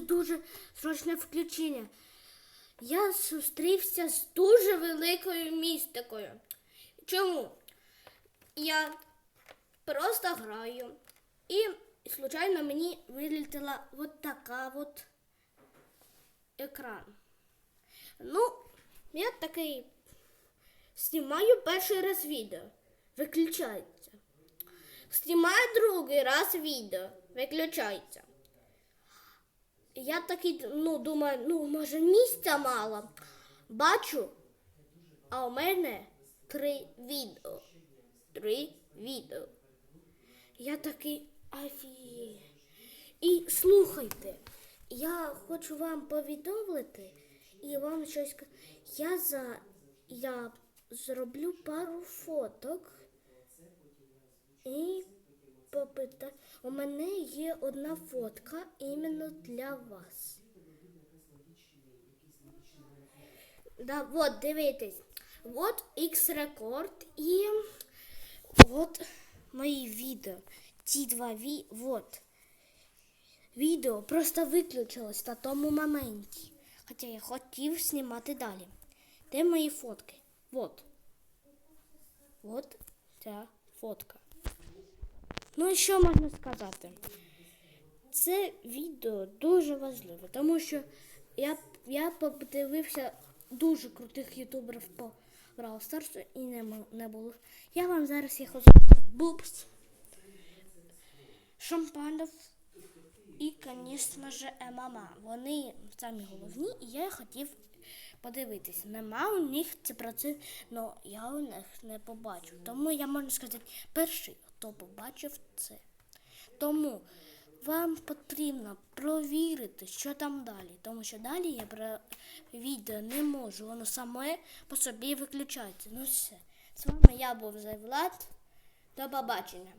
дуже-дуже срочне включення. Я зустрівся з дуже великою містикою. Чому? Я просто граю. І случайно мені вилітила от така от екран. Ну, я такий знімаю перший раз відео. Виключається. Знімаю другий раз відео. Виключається. Я такий, ну, думаю, ну, може, місця мало. Бачу, а у мене три відео. Три відео. Я такий афіє. І слухайте, я хочу вам повідомити і вам щось Я за я зроблю пару фоток і попитаю. У мене є одна фотка іменно для вас. Да, вот, дивитесь. Вот X рекорд і от мої відео. Ці два ві... Вот. Відео просто виключилось на тому моменті. Хоча я хотів знімати далі. Де мої фотки? Вот. Вот ця фотка. Ну і що можна сказати? Це відео дуже важливе, тому що я, я подивився дуже крутих ютуберів по Brawl Stars і не, не було. Я вам зараз їх озвучу. Бупс, Шампанов і, звісно ж, ММА. Вони самі головні, і я хотів подивитися. Нема у них ці про але я у них не побачив. Тому я можу сказати, перший, хто побачив це. Тому вам потрібно провірити, що там далі. Тому що далі я про відео не можу, воно саме по собі виключається. Ну все. З вами я був Зайвлад. До побачення.